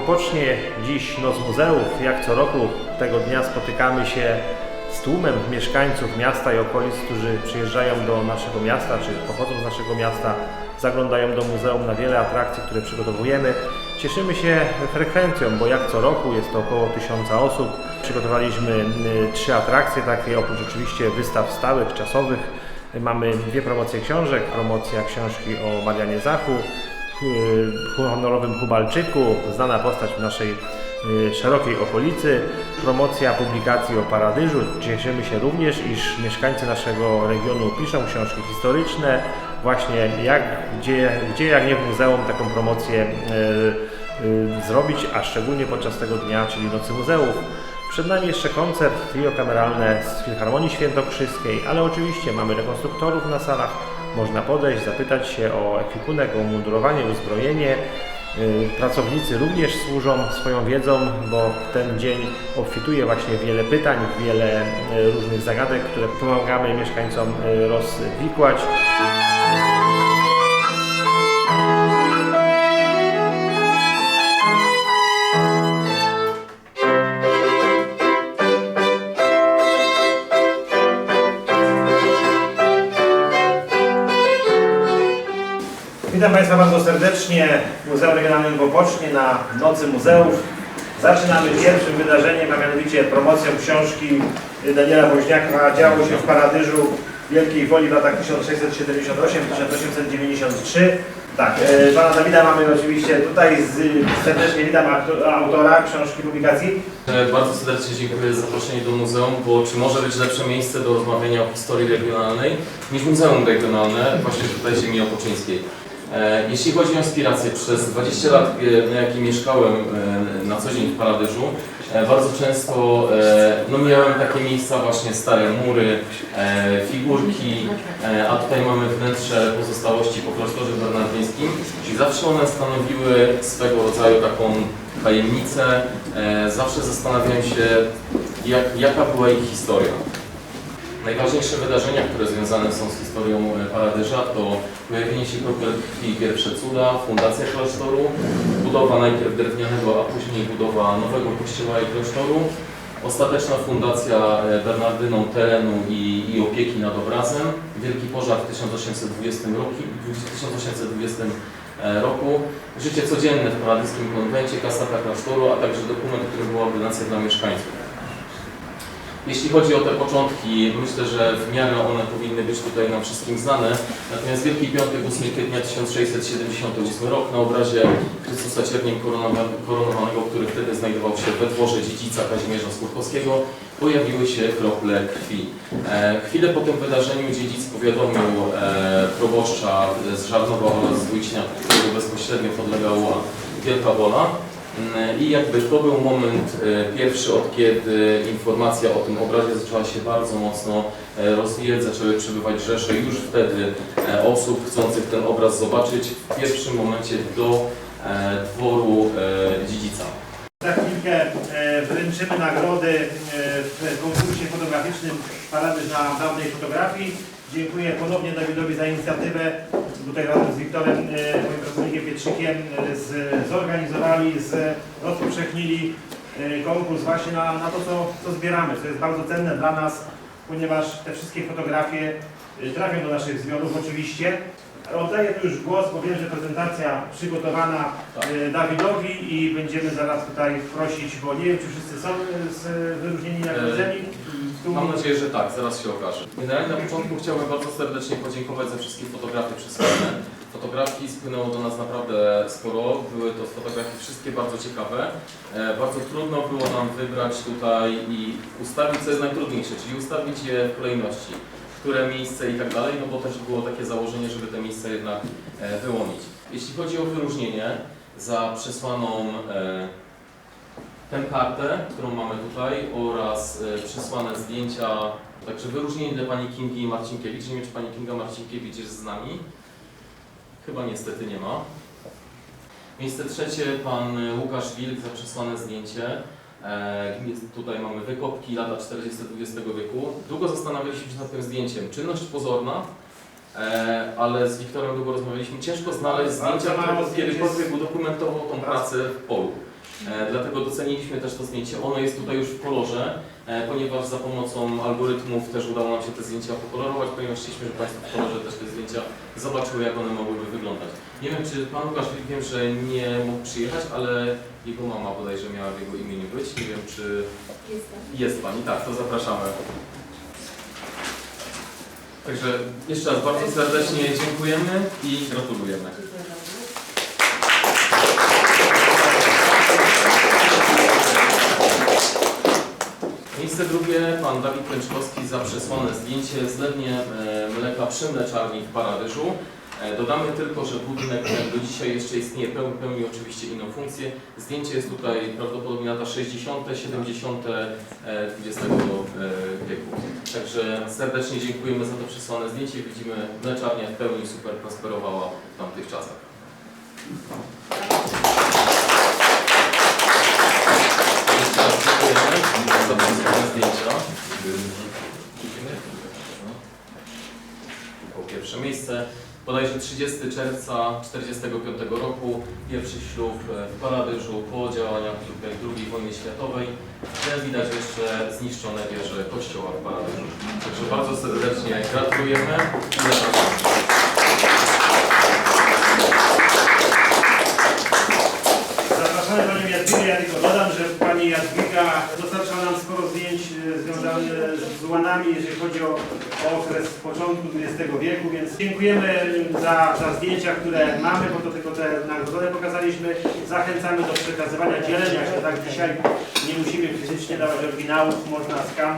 pocznie. Dziś Noc Muzeów. Jak co roku tego dnia spotykamy się z tłumem mieszkańców miasta i okolic, którzy przyjeżdżają do naszego miasta, czy pochodzą z naszego miasta, zaglądają do muzeum na wiele atrakcji, które przygotowujemy. Cieszymy się frekwencją, bo jak co roku jest to około tysiąca osób. Przygotowaliśmy y, trzy atrakcje takie, oprócz oczywiście wystaw stałych, czasowych. Mamy dwie promocje książek, promocja książki o Marianie Zachu, honorowym Hubalczyku, znana postać w naszej y, szerokiej okolicy, promocja publikacji o Paradyżu. Cieszymy się również, iż mieszkańcy naszego regionu piszą książki historyczne, właśnie jak, gdzie, gdzie jak nie w muzeum taką promocję y, y, zrobić, a szczególnie podczas tego dnia, czyli Nocy Muzeów. Przed nami jeszcze koncert trio kameralne z Filharmonii Świętokrzyskiej, ale oczywiście mamy rekonstruktorów na salach. Można podejść, zapytać się o ekwipunek, o umundurowanie, uzbrojenie. Y, Pracownicy również służą swoją wiedzą, bo ten dzień obfituje właśnie wiele pytań, wiele y, różnych zagadek, które pomagamy mieszkańcom y, rozwikłać. Witam Państwa bardzo serdecznie w Muzeum Regionalnym w Opocznie na Nocy Muzeów. Zaczynamy pierwszym wydarzeniem, a mianowicie promocją książki Daniela Woźniaka Działo się w Paradyżu Wielkiej Woli w latach 1678-1893. Tak, e, Pana Dawida mamy oczywiście tutaj, z, serdecznie witam autora książki publikacji. E, Bardzo serdecznie dziękuję za zaproszenie do muzeum, bo czy może być lepsze miejsce do rozmawiania o historii regionalnej niż Muzeum Regionalne właśnie tutaj ziemi opoczyńskiej. E, Jeśli chodzi o inspirację, przez 20 lat, e, na jakie mieszkałem e, na co dzień w Paradyżu, bardzo często no, miałem takie miejsca właśnie stare mury, figurki, a tutaj mamy wnętrze pozostałości po klasztorze bernardyńskim i zawsze one stanowiły swego rodzaju taką tajemnicę. Zawsze zastanawiałem się, jak, jaka była ich historia. Najważniejsze wydarzenia, które związane są z historią e, Paradyża to pojawienie się kropel krwi pierwsze cuda, fundacja klasztoru, budowa najpierw drewnianego, a później budowa nowego kościoła i klasztoru, ostateczna fundacja e, Bernardyną terenu i, i opieki nad obrazem, wielki pożar w 1820 roku, 1820 e, roku, życie codzienne w paradyskim konwencie, kasata klasztoru, a także dokument, który była ordynacja dla mieszkańców. Jeśli chodzi o te początki, myślę, że w miarę one powinny być tutaj nam wszystkim znane. Natomiast Wielki Piątek 8 kwietnia 1678 rok na obrazie Chrystusa Cierniem koronowa- koronowanego, który wtedy znajdował się we dworze dziedzica Kazimierza Skórkowskiego, pojawiły się krople krwi. E, chwilę po tym wydarzeniu dziedzic powiadomił e, proboszcza z Żarnowa oraz z Wójcina, którego bezpośrednio podlegała Wielka Wola. I jakby to był moment e, pierwszy, od kiedy informacja o tym obrazie zaczęła się bardzo mocno e, rozwijać, zaczęły przybywać rzesze już wtedy e, osób chcących ten obraz zobaczyć w pierwszym momencie do dworu dziedzica. Za chwilkę wręczymy nagrody w konkursie fotograficznym Paradyż na dawnej fotografii. Dziękuję ponownie Dawidowi za inicjatywę. Tutaj razem z Wiktorem, e, moim pracownikiem Pietrzykiem, e, z, zorganizowali, z, rozpowszechnili e, konkurs właśnie na, na to, co, co zbieramy, co jest bardzo cenne dla nas, ponieważ te wszystkie fotografie trafią do naszych zbiorów oczywiście. Oddaję tu już głos, bo wiem, że prezentacja przygotowana e, Dawidowi i będziemy zaraz tutaj prosić, bo nie wiem, czy wszyscy są e, z wyróżnieni nagrodzeni. Tu Mam nadzieję, że tak, zaraz się okaże. Generalnie na początku chciałbym bardzo serdecznie podziękować za wszystkie fotografie przesłane. Fotografii spłynęło do nas naprawdę sporo. Były to fotografie wszystkie bardzo ciekawe. E, Bardzo trudno było nam wybrać tutaj i ustawić, co jest najtrudniejsze, czyli ustawić je w kolejności, które miejsce i tak dalej, no bo też było takie założenie, żeby te miejsca jednak e, wyłonić. Jeśli chodzi o wyróżnienie za przesłaną e, tę kartę, którą mamy tutaj oraz e, przesłane zdjęcia, także wyróżnienie dla Pani Kingi Marcinkiewicz. Nie wiem, czy Pani Kinga Marcinkiewicz jest z nami. Chyba niestety nie ma. Miejsce trzecie, Pan Łukasz Wilk za przesłane zdjęcie. E, tutaj mamy wykopki lata 40 XX wieku. Długo zastanawialiśmy się nad tym zdjęciem. Czynność pozorna, e, ale z Wiktorem długo rozmawialiśmy. Ciężko znaleźć zdjęcia, które kiedykolwiek udokumentował tą pracę w polu. E, Dlatego doceniliśmy też to zdjęcie. Ono jest tutaj już w kolorze, ponieważ za pomocą algorytmów też udało nam się te zdjęcia pokolorować, ponieważ chcieliśmy, żeby Państwo w kolorze też te zdjęcia zobaczyły, jak one mogłyby wyglądać. Nie wiem, czy Pan Łukasz, wiem, że nie mógł przyjechać, ale jego mama bodajże miała w jego imieniu być. Nie wiem, czy Jestem. jest Pani. Tak, to zapraszamy. Także jeszcze raz bardzo serdecznie dziękujemy i gratulujemy. Miejsce drugie, pan Dawid Pęczkowski za przesłane zdjęcie zlewnie e, mleka przy mleczarni w Paradyżu. E, Dodamy tylko, że budynek ten do dzisiaj jeszcze istnieje, pełni, oczywiście inną funkcję. Zdjęcie jest tutaj prawdopodobnie lata 60., 70. e, XX wieku. Także serdecznie dziękujemy za to przesłane zdjęcie. Widzimy, mleczarnia w pełni super prosperowała w tamtych czasach. Jeszcze raz dziękujemy za przesłane zdjęcia. Pierwsze miejsce. Bodajże 30 czerwca 1945 roku, pierwszy ślub w Paradyżu po działaniach II wojny światowej. Gdzie widać jeszcze zniszczone wieże kościoła w Paradyżu. Także bardzo serdecznie gratulujemy i zapraszamy. Zapraszamy Panią Jadwigę. Ja tylko dodam, że Pani Jadwiga dostarcza nam sporo zdjęć e, związanych z łanami, jeżeli chodzi o, o okres początku XX wieku, więc dziękujemy za, za zdjęcia, które mamy, bo to tylko te nagrodzone pokazaliśmy. Zachęcamy do przekazywania, dzielenia się, tak dzisiaj nie musimy fizycznie dawać oryginałów, można skan.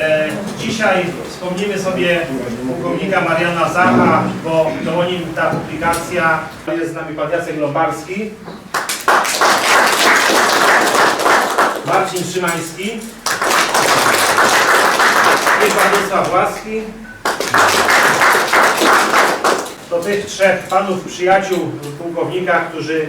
E, dzisiaj wspomnimy sobie pułkownika Mariana Zacha, bo to o nim ta publikacja. Jest z nami pan Jacek Lombarski. Marcin Szymański i Władysław Łaski. To tych trzech panów przyjaciół pułkownika, którzy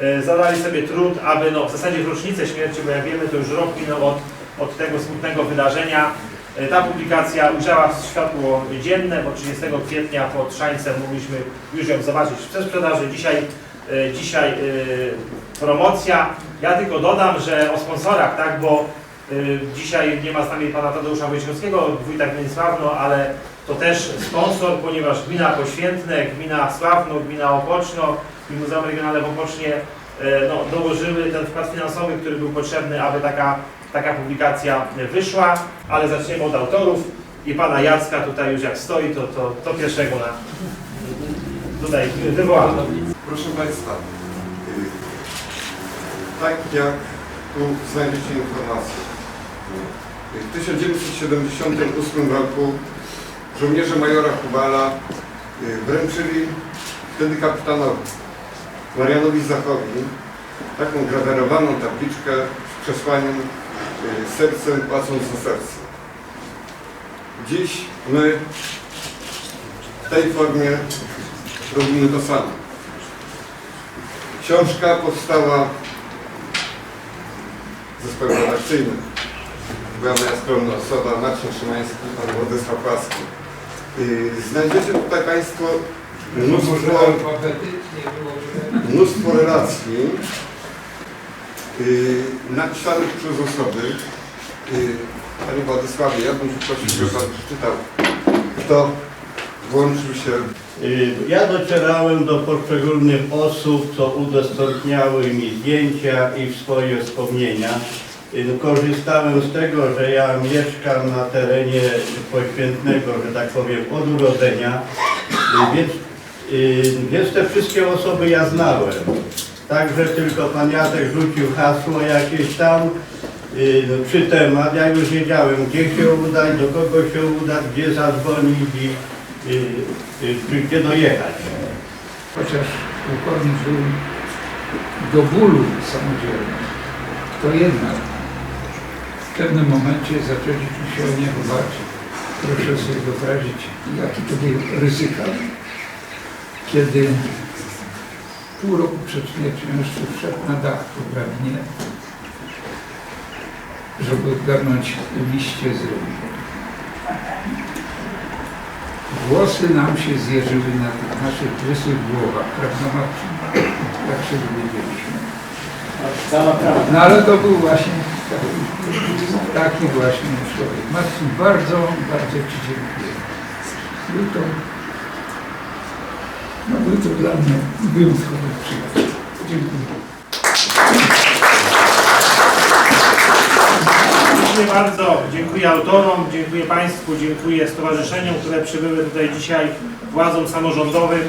e, zadali sobie trud, aby no, w zasadzie w rocznicę śmierci, bo jak wiemy to już rok minął od, od tego smutnego wydarzenia. E, Ta publikacja ujrzała światło dzienne, bo 30 kwietnia pod Szańcem mogliśmy już ją zobaczyć w przedsprzedaży. Dzisiaj, e, dzisiaj promocja. Ja tylko dodam, że o sponsorach, tak, bo y, dzisiaj nie ma z nami pana Tadeusza Wojciechowskiego, wójta gminy Sławno, ale to też sponsor, ponieważ gmina Poświętne, gmina Sławno, gmina Opoczno i Muzeum Regionalne w Opocznie y, no, dołożyły ten wkład finansowy, który był potrzebny, aby taka, taka publikacja wyszła, ale zaczniemy od autorów i pana Jacka tutaj już jak stoi, to, to, to pierwszego na tutaj wywołano. Proszę Państwa, tak jak tu znajdziecie informację, w 1978 roku żołnierze majora Kubala y, wręczyli wtedy kapitanowi Marianowi Zachowi taką grawerowaną tabliczkę z przesłaniem y, sercem płacąc za serce. Dziś my w tej formie robimy to samo. Książka powstała zespołem redakcyjnym. Była moja skromna osoba, Marcin Szymański, pan Władysław Łaski. Yy, Znajdziecie tutaj Państwo mnóstwo, mnóstwo relacji yy, napisanych przez osoby. Yy, Panie Władysławie, ja bym prosił, żeby Pan przeczytał, kto włączył się Y, Ja docierałem do poszczególnych osób, co udostępniały mi zdjęcia i swoje wspomnienia. Y, Korzystałem z tego, że ja mieszkam na terenie poświętnego, że tak powiem, od urodzenia, Y, więc, y, więc te wszystkie osoby ja znałem. Także tylko pan Jacek rzucił hasło jakieś tam y, no, temat. Ja już wiedziałem, gdzie się udać, do kogo się udać, gdzie zadzwonić y, y, czy gdzie dojechać. chociaż pułkownik był do bólu samodzielny, to jednak w pewnym momencie zaczęliśmy się o niego bać. Proszę sobie wyobrazić, jaki to był ryzyka, kiedy pół roku przed śmiercią jeszcze wszedł na dach po drabinie, żeby ogarnąć liście z ryby. Włosy nam się zjeżyły na tych naszych łysych głowach, prawda Marcin? Jak się dowiedzieliśmy. No ale to był właśnie taki, taki właśnie człowiek. Marcin, bardzo, bardzo Ci dziękuję. Był to, no był to dla mnie wyjątkowy przyjaciel. Dziękuję. Dziękuję bardzo, dziękuję autorom, dziękuję Państwu, dziękuję stowarzyszeniom, które przybyły tutaj dzisiaj, władzom samorządowym,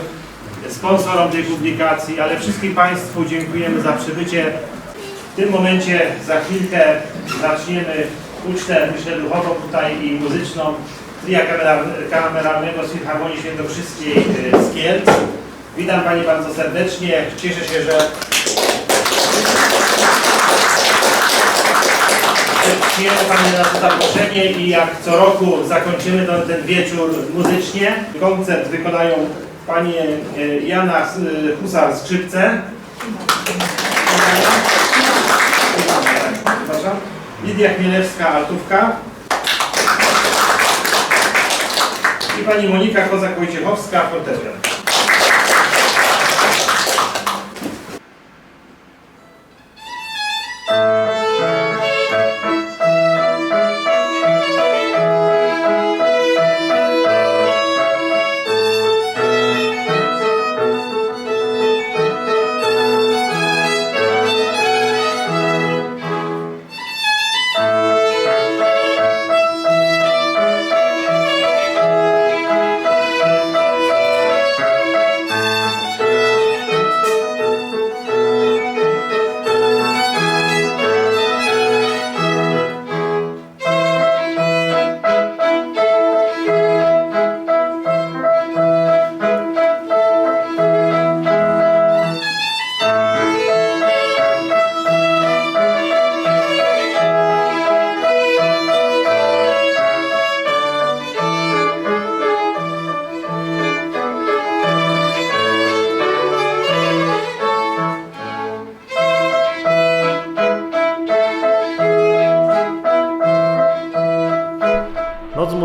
sponsorom tej publikacji, ale wszystkim Państwu dziękujemy za przybycie. W tym momencie za chwilkę zaczniemy ucztę, myślę, duchową tutaj i muzyczną tria kameral- kameralnego z Filharmonii Świętokrzyskiej y, z Kielc. Witam Pani bardzo serdecznie, cieszę się, że Przyjęło Pani na nasze zaproszenie i jak co roku zakończymy ten, ten wieczór muzycznie. Koncert wykonają Panie e, Jana e, Husar skrzypce. Lidia Chmielewska altówka. I Pani Monika Kozak-Wojciechowska fortepian.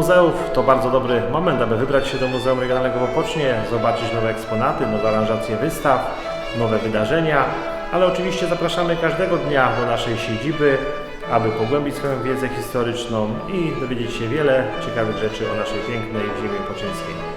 Muzeów to bardzo dobry moment, aby wybrać się do Muzeum Regionalnego w Opocznie, zobaczyć nowe eksponaty, nowe aranżacje wystaw, nowe wydarzenia, ale oczywiście zapraszamy każdego dnia do naszej siedziby, aby pogłębić swoją wiedzę historyczną i dowiedzieć się wiele ciekawych rzeczy o naszej pięknej ziemi opoczyńskiej.